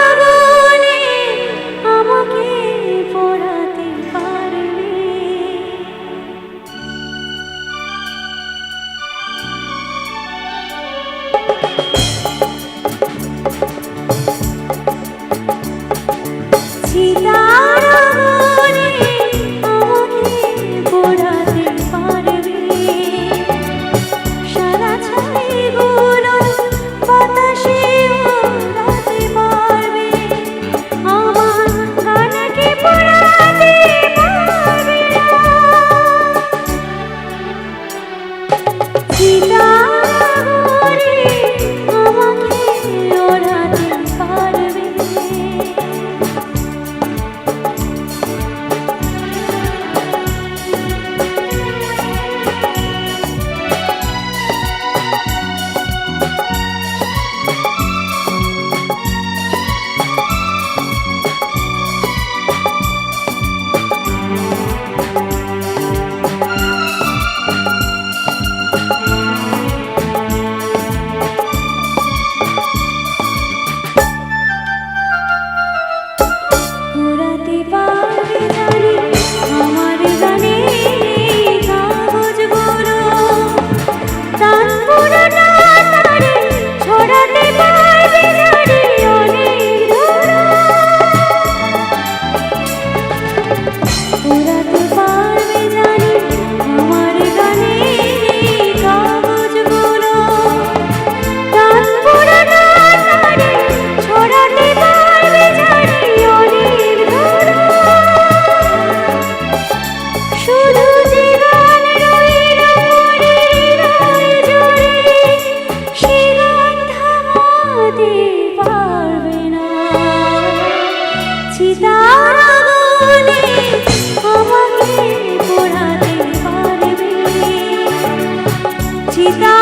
আগুনে আমাকে পোড়াতে 一 চিতা